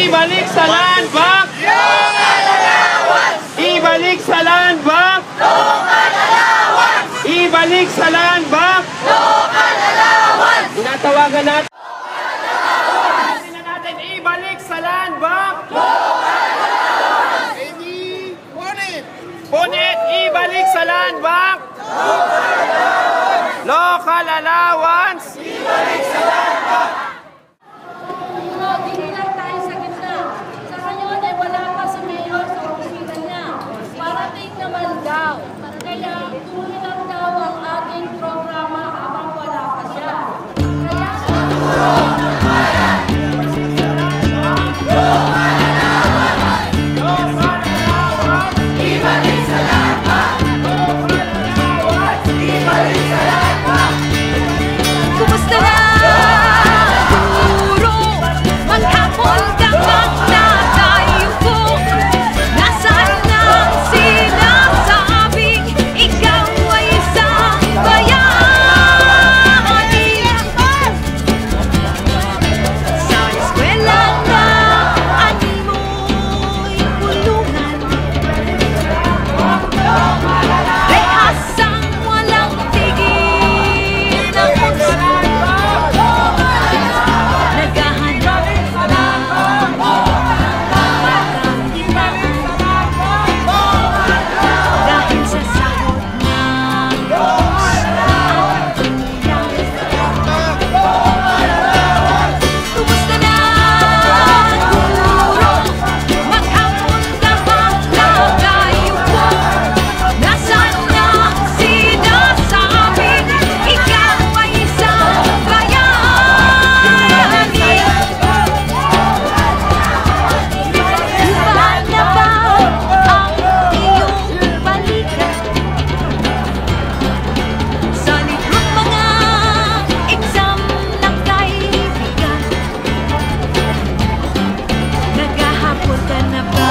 Ibalik sa land bank! Yung allowance! Ibalik sa land bank! Local allowance! Ibalik sa land bank! Local allowance! Tinatawagan natin. Punit, ibalik sa land bank! Local allowance! Local allowance!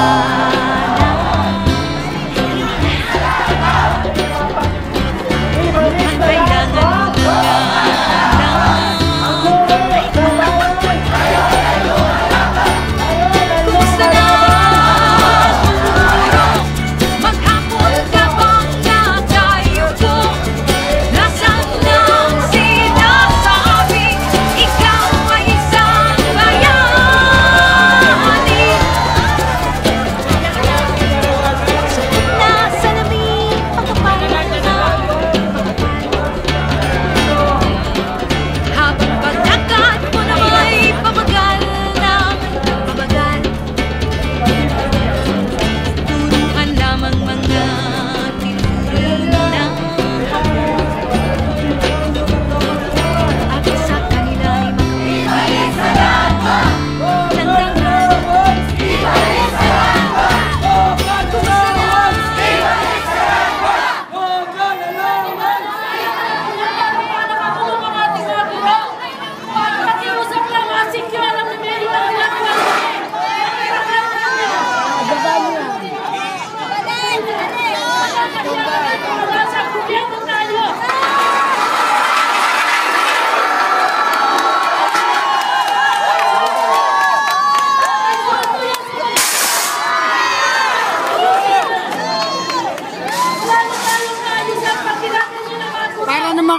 Ah.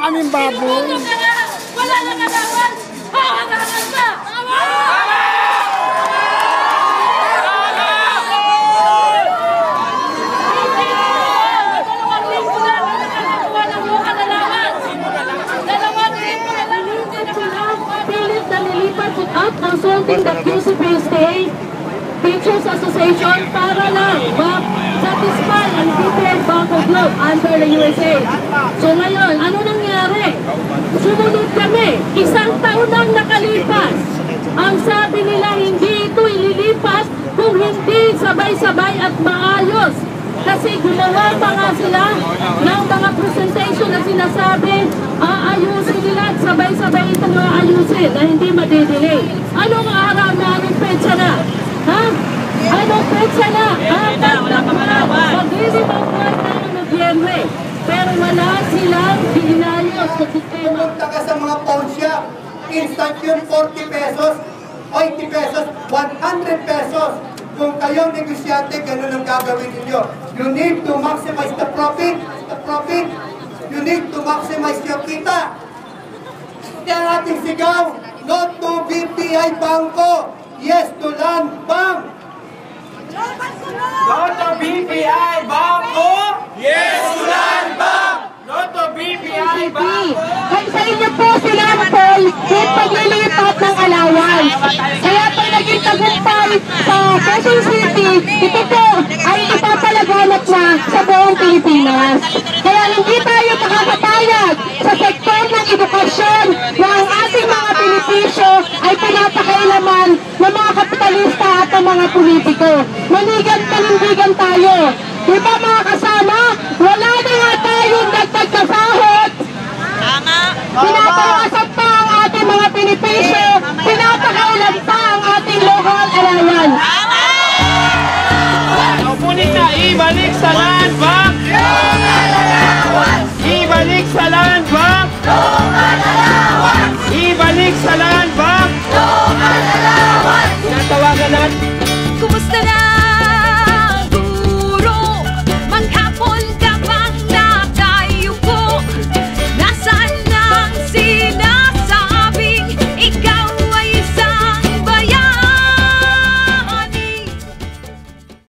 ang aming baboy. Wala na kalawan! Hawakan na! Nalilipat at ang swelting ng 15 PSTA Teachers Association para lang ma-satisfy ang different Bank of Globe under the USA. So ngayon, ano nangyari? Sumunod kami. Isang taon nang nakalipas. Ang sabi nila, hindi ito ililipas kung hindi sabay-sabay at maayos. Kasi gumawa pa nga sila ng mga presentation na sinasabi, aayusin nila at sabay-sabay itong maayusin na hindi madidelay. Anong araw? Henry. Pero wala silang inayos sa sistema. Pumunta ka sa mga pawn shop. Instant yun, 40 pesos, 80 pesos, 100 pesos. Kung kayong negosyante, ganun ang gagawin ninyo. You need to maximize the profit, the profit. You need to maximize your kita. Kaya natin sigaw, not to BPI Bangko, yes to Land Bank. Sa inyo po sinampol yung paglilipat ng alawan. Kaya pag naging tagumpay sa Quezon City, ito po ay ipapalaganap na sa buong Pilipinas. Kaya hindi tayo makakapayag sa sektor ng edukasyon na ang ating mga benepisyo ay pinapakailaman ng mga kapitalista at ng mga politiko. Manigan panindigan tayo. Di ba mga kasama? Wala na nga tayong dagdag Pinapakasan pa ang ating mga benepisyo, pinapakailan pa ang ating local allowance. Ngunit na ibalik sa bank!